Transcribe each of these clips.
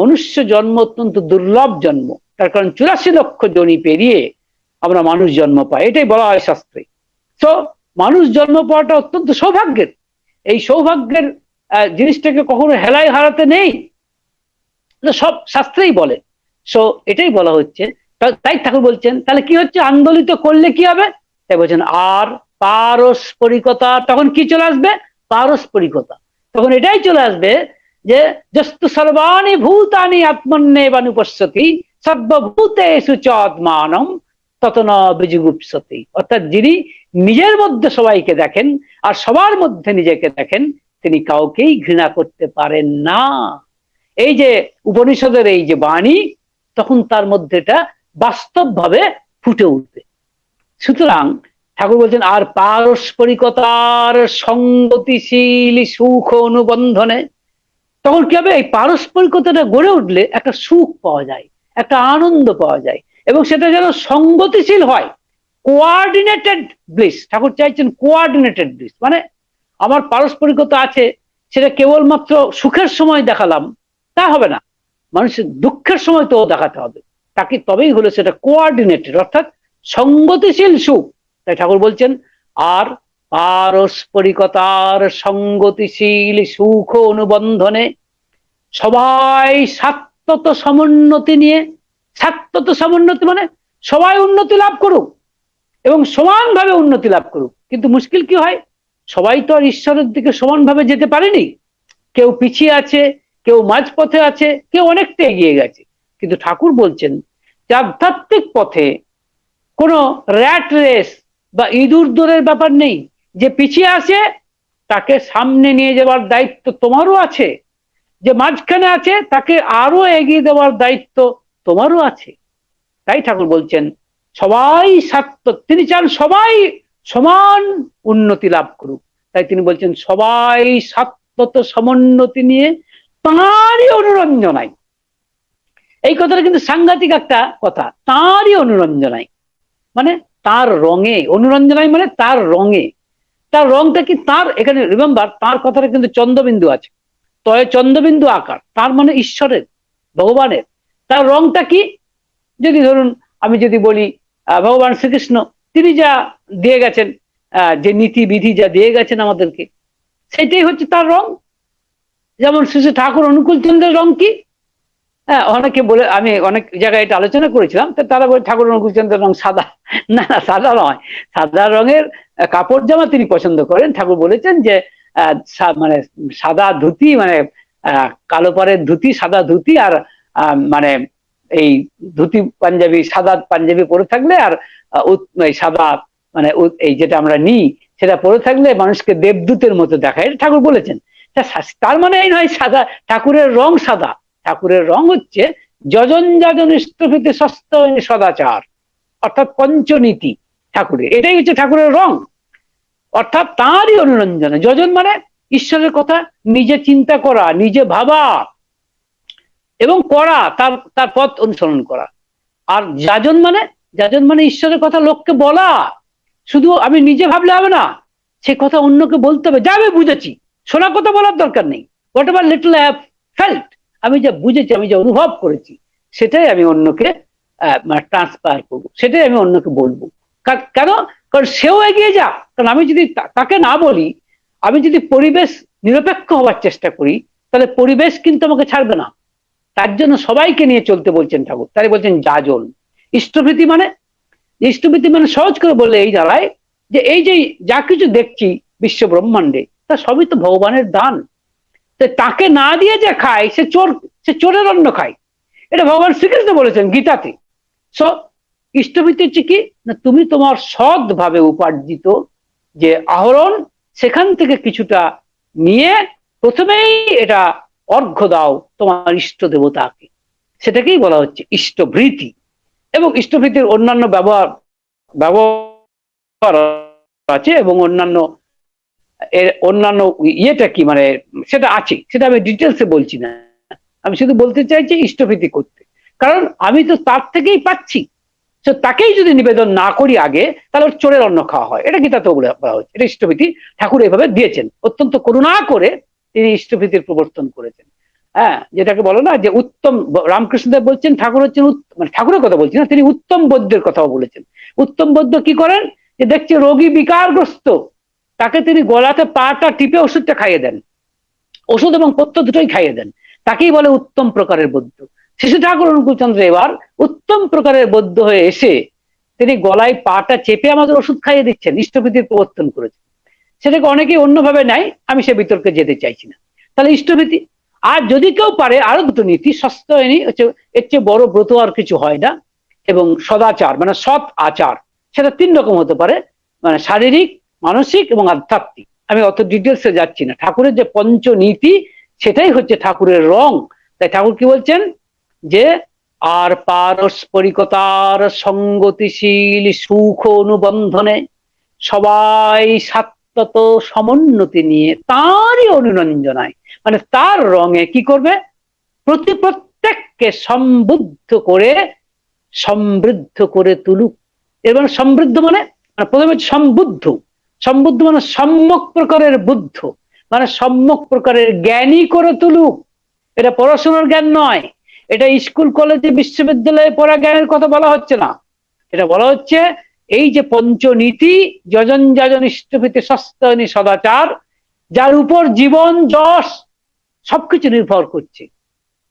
মনুষ্য জন্ম অত্যন্ত দুর্লভ জন্ম। তার কারণ চুরাশি লক্ষ জনি পেরিয়ে আমরা মানুষ জন্ম পাই। এটাই বলা হয় শাস্ত্রে। তো মানুষ জন্ম পাওয়াটা অত্যন্ত সৌভাগ্যের। এই সৌভাগ্যের জিনিসটাকে কখনো হেলায় হারাতে নেই। সব শাস্ত্রেই বলে। সো এটাই বলা হচ্ছে। তাই ঠাকুর বলছেন, তাহলে কি হচ্ছে? আন্দোলিত করলে কি হবে? তাই বলছেন, আর পারস্পরিকতা। তখন কি চলে আসবে? পারস্পরিকতা। তখন এটাই চলে আসবে যে যস্তু সর্বাণি ভূতানি আত্মন্যে বানুপশ্যতি, সর্বভূতেষু চ আত্মানম তত ন বিজুগুপ্সতি। অর্থাৎ যিনি নিজের মধ্যে সবাইকে দেখেন আর সবার মধ্যে নিজেকে দেখেন, তিনি কাউকেই ঘৃণা করতে পারেন না। এই যে উপনিষদের এই যে বাণী, তখন তার মধ্যে এটা বাস্তবভাবে ফুটে উঠবে। সুতরাং ঠাকুর বলছেন, আর পারস্পরিকতার সঙ্গতিশীল সুখ অনুবন্ধনে তখন কি হবে? এই পারস্পরিকতাটা গড়ে উঠলে একটা সুখ পাওয়া যায়, একটা আনন্দ পাওয়া যায় এবং সেটা যেন সঙ্গতিশীল হয়। কোয়ার্ডিনেটেড ব্লিস ঠাকুর চাইছেন কোয়ার্ডিনেটেড ব্লিস মানে আমার পারস্পরিকতা আছে, সেটা কেবলমাত্র সুখের সময় দেখালাম, তা হবে না। মানুষের দুঃখের সময় তো দেখাতে হবে। তাকে তবেই হলো সেটা কোয়ার্ডিনেটেড অর্থাৎ সঙ্গতিশীল সুখ। তাই ঠাকুর বলছেন, আর পারস্পরিকতার সঙ্গতিশীল সুখ অনুবন্ধনে সবাই সাত্যত সমুন্নতি নিয়ে সাত্যত সমুন্নতি মানে সবাই উন্নতি লাভ করুক এবং সমানভাবে উন্নতি লাভ করুক। কিন্তু মুশকিল কি হয়? সবাই তো আর ঈশ্বরের দিকে সমানভাবে যেতে পারেনি। কেউ পিছিয়ে আছে, কেউ মাঝপথে আছে, কেউ অনেকটা এগিয়ে গেছে। কিন্তু ঠাকুর বলছেন যে আধ্যাত্মিক পথে কোনো র্যাট রেস বা ইঁদুর দৌড়ের ব্যাপার নেই। যে পিছিয়ে আছে, তাকে সামনে নিয়ে যাওয়ার দায়িত্ব তোমারও আছে। যে মাঝখানে আছে, তাকে আরও এগিয়ে দেওয়ার দায়িত্ব তোমারও আছে। তাই ঠাকুর বলছেন, সবাই সাত্য তিনি চান সবাই সমান উন্নতি লাভ করুক। তাই তিনি বলছেন, সবাই সাত্যত সমুন্নতি নিয়ে তাঁরই অনুরঞ্জনায় এই কথাটা কিন্তু সাংঘাতিক একটা কথা, তাঁরই অনুরঞ্জনায় মানে তার রঙে অনুরঞ্জনায় মানে তার রঙে। তার রংটা কি তার? এখানে রিমেম্বার তার কথাটা কিন্তু চন্দ্রবিন্দু আছে। তয় চন্দ্রবিন্দু আকার, তার মানে ঈশ্বরের, ভগবানের। তার রংটা কি? যদি ধরুন, আমি যদি বলি ভগবান শ্রীকৃষ্ণ, তিনি যা দিয়ে গেছেন যে নীতি বিধি যা দিয়ে গেছেন আমাদেরকে সেটাই হচ্ছে তার রং। যেমন শ্রী ঠাকুর অনুকূল চন্দ্রের রং কি? হ্যাঁ অনেকে বলে, আমি অনেক জায়গায় এটা আলোচনা করেছিলাম, তো তারা বলে ঠাকুর অনুকূল চন্দ্রের রং সাদা। না না, সাদা নয়। সাদা রঙের কাপড় জামা তিনি পছন্দ করেন। ঠাকুর বলেছেন যে মানে সাদা ধুতি মানে কালো পাড়ের ধুতি, সাদা ধুতি আর মানে এই ধুতি পাঞ্জাবি, সাদা পাঞ্জাবি পরে থাকলে আর সাদা মানে এই যেটা আমরা নিই, সেটা পরে থাকলে মানুষকে দেবদূতের মতো দেখায়। এটা ঠাকুর বলেছেন। তার মানে এই নয় সাদা, ঠাকুরের রং সাদা। ঠাকুরের রং হচ্ছে যজন যাজন ইষ্টভীতি সস্ত সদাচার, অর্থাৎ পঞ্চনীতি ঠাকুরের। এটাই হচ্ছে ঠাকুরের রং। অর্থাৎ তাঁরই অনুরঞ্জনে। যজন মানে ঈশ্বরের কথা নিজে চিন্তা করা, নিজে ভাবা এবং করা, তার তার পথ অনুসরণ করা। আর যাজন মানে যাজন মানে ঈশ্বরের কথা লোককে বলা। শুধু আমি নিজে ভাবলে হবে না, সে কথা অন্যকে বলতে হবে। যা আমি বুঝেছি শোনা কথা বলার দরকার নেই। Whatever little have felt আমি যা বুঝেছি, আমি যা অনুভব করেছি, সেটাই আমি অন্যকে ট্রান্সফার করব। সেটাই আমি অন্যকে বলব। কেন? কারণ সেও এগিয়ে যাক। কারণ আমি যদি তাকে না বলি, আমি যদি পরিবেশ নিরপেক্ষ হওয়ার চেষ্টা করি, তাহলে পরিবেশ কিন্তু আমাকে ছাড়বে না। তার জন্য সবাইকে নিয়ে চলতে বলছেন ঠাকুর। তাই বলছেন যাজন। ইষ্টভীতি মানে? ইষ্টভীতি মানে সহজ করে বললে এই দাঁড়ায় যে এই যে যা কিছু দেখছি বিশ্ব ব্রহ্মাণ্ডে তা সবই তো ভগবানের দান। তো তাকে না দিয়ে যে খায়, সে চোর সে চোরের অন্ন খায়। এটা ভগবান শ্রীকৃষ্ণ বলেছেন গীতাতে। সো ইষ্টভীতি হচ্ছে কি না, তুমি তোমার সৎ ভাবে উপার্জিত যে আহরণ, সেখান থেকে কিছুটা নিয়ে প্রথমেই এটা অর্ঘ্য দাও তোমার ইষ্ট দেবতাকে। সেটাকেই বলা হচ্ছে ইষ্টভৃতি। এবং ইষ্টভৃতির অন্যান্য ব্যবহার ব্যবহার আছে এবং অন্যান্য, এর অন্যান্য ইয়েটা কি মানে সেটা আছে, সেটা আমি ডিটেলসে বলছি না। আমি শুধু বলতে চাইছি ইষ্টভীতি করতে। কারণ আমি তো তার থেকেই পাচ্ছি। তো তাকেই যদি নিবেদন না করি আগে, তাহলে ওর চোরের অন্ন খাওয়া হয়। এটা গীতাতে বলা হচ্ছে এটা ইষ্টভীতি ঠাকুর এইভাবে দিয়েছেন। অত্যন্ত করুণা করে তিনি ইষ্টভীতির প্রবর্তন করেছেন। হ্যাঁ যেটাকে বলো না যে উত্তম রামকৃষ্ণদেব বলছেন, ঠাকুর হচ্ছেন মানে ঠাকুরের কথা বলছেন না, তিনি উত্তম বৈদ্যের কথাও বলেছেন। উত্তম বৈদ্য কি করেন? যে দেখছে রোগী বিকারগ্রস্ত, তাকে তিনি গলাতে পাটা টিপে ওষুধটা খাইয়ে দেন। ওষুধ এবং পত্য দুটোই খাইয়ে দেন। তাকেই বলে উত্তম প্রকারের বৌদ্ধ শিশু ঠাকুর অনুকূলচন্দ্র এবার উত্তম প্রকারের বৌদ্ধ হয়ে এসে তিনি গলায় পাটা চেপে আমাদের ওষুধ খাইয়ে দিচ্ছেন, ইষ্টভীতির প্রবর্তন করেছেন। সেটাকে অনেকেই অন্যভাবে নেয়, আমি সে বিতর্কে যেতে চাইছি না। তাহলে ইষ্টভীতি? আর যদি কেউ পারে, আরও দুটো নীতি সস্তায়নী হচ্ছে এর চেয়ে বড় ব্রত আর কিছু হয় না। এবং সদাচার মানে সৎ আচার, সেটা তিন রকম হতে পারে মানে শারীরিক, মানসিক এবং আধ্যাত্মিক। আমি অত ডিটেলসে যাচ্ছি না। ঠাকুরের যে পঞ্চনীতি, সেটাই হচ্ছে ঠাকুরের রং। তাই ঠাকুর কি বলছেন? যে আর পারস্পরিকতার সঙ্গতিশীল সুখ অনুবন্ধনে সবাই সাত্তত সমুন্নতি নিয়ে তারই অনুরঞ্জনায় মানে তার রঙে কি করবে? প্রতি প্রত্যেককে সম্বুদ্ধ করে, সমৃদ্ধ করে তুলুক। এর মানে সমৃদ্ধ মানে মানে প্রথমে সম্বুদ্ধ। সম্বুদ্ধ মানে সম্যক প্রকারের বুদ্ধ মানে সম্যক প্রকারের জ্ঞানী করে তুলুক। এটা পড়াশোনার জ্ঞান নয়। এটা স্কুল, কলেজে, বিশ্ববিদ্যালয়ে পড়া জ্ঞানের কথা বলা হচ্ছে না। এটা বলা হচ্ছে, এই যে পঞ্চনীতি, যজন যজন ইষ্টভীতি সস্তায়নী সদাচার, যার উপর জীবন, যশ, সবকিছু নির্ভর করছে।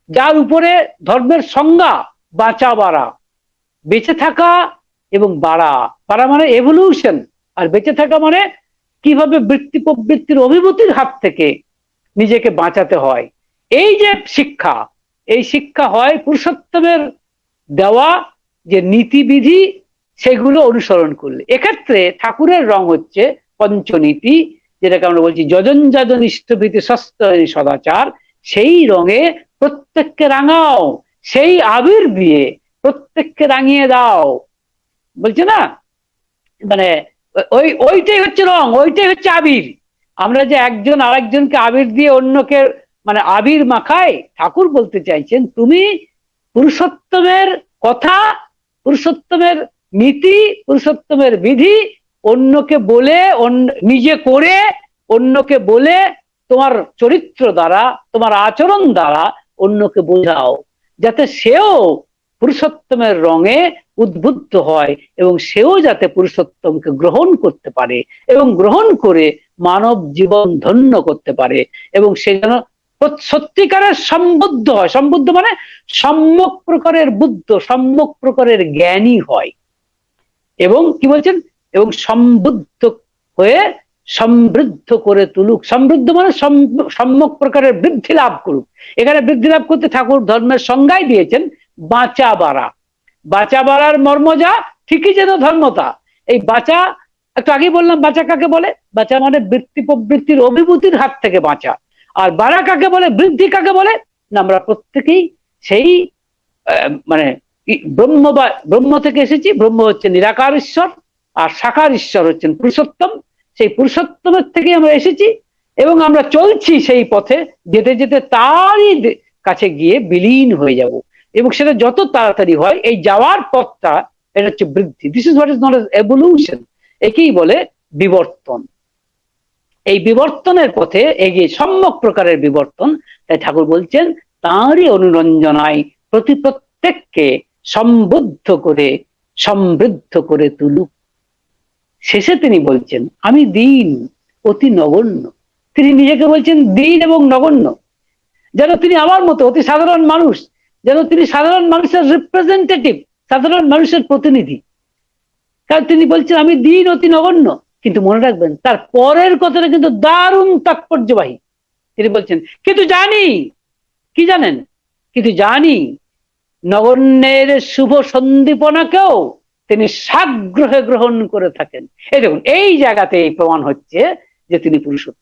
যার উপরে ধর্মের সংজ্ঞা বাঁচা বাড়া, বেঁচে থাকা এবং বাড়া। বাড়া মানে এভলিউশন আর বেঁচে থাকা মানে কীভাবে বৃত্তি প্রবৃত্তির অভিভূতির হাত থেকে নিজেকে বাঁচাতে হয়। এই যে শিক্ষা এই শিক্ষা হয় পুরুষোত্তমের দেওয়া যে নীতিবিধি, সেগুলো অনুসরণ করলে। এক্ষেত্রে ঠাকুরের রং হচ্ছে পঞ্চনীতি, যেটাকে আমরা বলছি যজন যাজন ইষ্টভীতি সস্তায়নী সদাচার। সেই রঙে প্রত্যেককে রাঙাও, সেই আবির দিয়ে প্রত্যেককে রাঙিয়ে দাও। বলছে না? মানে ওই, ওইটাই হচ্ছে রং, ওইটাই হচ্ছে আবির। আমরা যে একজন আরেকজনকে আবির দিয়ে অন্যকে মানে আবির মাখায় ঠাকুর বলতে চাইছেন, তুমি পুরুষোত্তমের কথা, পুরুষোত্তমের নীতি, পুরুষোত্তমের বিধি, অন্যকে বলে নিজে করে, অন্যকে বলে তোমার চরিত্র দ্বারা, তোমার আচরণ দ্বারা অন্যকে বোঝাও, যাতে সেও পুরুষোত্তমের রঙে উদ্বুদ্ধ হয় এবং সেও যাতে পুরুষোত্তমকে গ্রহণ করতে পারে এবং গ্রহণ করে মানব জীবন ধন্য করতে পারে এবং সে যেন সত্যিকারের সম্বুদ্ধ হয়। সম্বুদ্ধ মানে সম্যক প্রকারের বুদ্ধ, সম্যক প্রকারের জ্ঞানী হয়। এবং কি বলছেন? এবং সম্বুদ্ধ হয়ে সমৃদ্ধ করে তুলুক। সমৃদ্ধ মানে সম- সম্যক প্রকারের বৃদ্ধি লাভ করুক। এখানে বৃদ্ধি লাভ করতে ঠাকুর ধর্মের সংজ্ঞায় দিয়েছেন, বাঁচা বাড়া। বাঁচা বাড়ার মর্ম যা, ঠিকই যেন ধর্মতা। এই বাঁচা, একটু আগে বললাম, বাঁচা কাকে বলে? বাঁচা মানে বৃত্তি প্রবৃত্তির অভিভূতির হাত থেকে বাঁচা। আর বাড়া কাকে বলে, বৃদ্ধি কাকে বলে না আমরা প্রত্যেকেই সেই মানে ব্রহ্ম বা, ব্রহ্ম থেকে এসেছি, ব্রহ্ম হচ্ছে নিরাকার ঈশ্বর, আর সাকার ঈশ্বর হচ্ছেন পুরুষোত্তম। সেই পুরুষোত্তমের থেকে আমরা এসেছি, এবং আমরা চলছি সেই পথে, যেতে যেতে তারই কাছে গিয়ে বিলীন হয়ে যাব। এবং সেটা যত তাড়াতাড়ি হয়, এই যাওয়ার পথটা, এটা হচ্ছে বৃদ্ধি। This is what is not evolution একেই বলে বিবর্তন। এই বিবর্তনের পথে এগিয়ে সম্যক প্রকারের বিবর্তন। তাই ঠাকুর বলছেন, তাঁরই অনুরঞ্জনায় প্রতি প্রত্যেককে সম্বুদ্ধ করে, সমৃদ্ধ করে তুলুক। শেষে তিনি বলছেন, আমি দিন, অতি নগণ্য। তিনি নিজেকে বলছেন দিন এবং নগণ্য। যেন তিনি আমার মতো অতি সাধারণ মানুষ, যেন তিনি সাধারণ মানুষের রিপ্রেজেন্টেটিভ সাধারণ মানুষের প্রতিনিধি। কারণ তিনি বলছেন, আমি দিন, অতি নগণ্য। কিন্তু মনে রাখবেন, তার পরের কথাটা কিন্তু দারুণ তাৎপর্যবাহী। তিনি বলছেন কিন্তু জানি? কি জানেন? কিন্তু জানি? নগণ্যের শুভ সন্দীপনাকেও তিনি সাগ্রহে গ্রহণ করে থাকেন। এই দেখুন, এই জায়গাতে প্রমাণ হচ্ছে যে তিনি পুরুষোত্তম।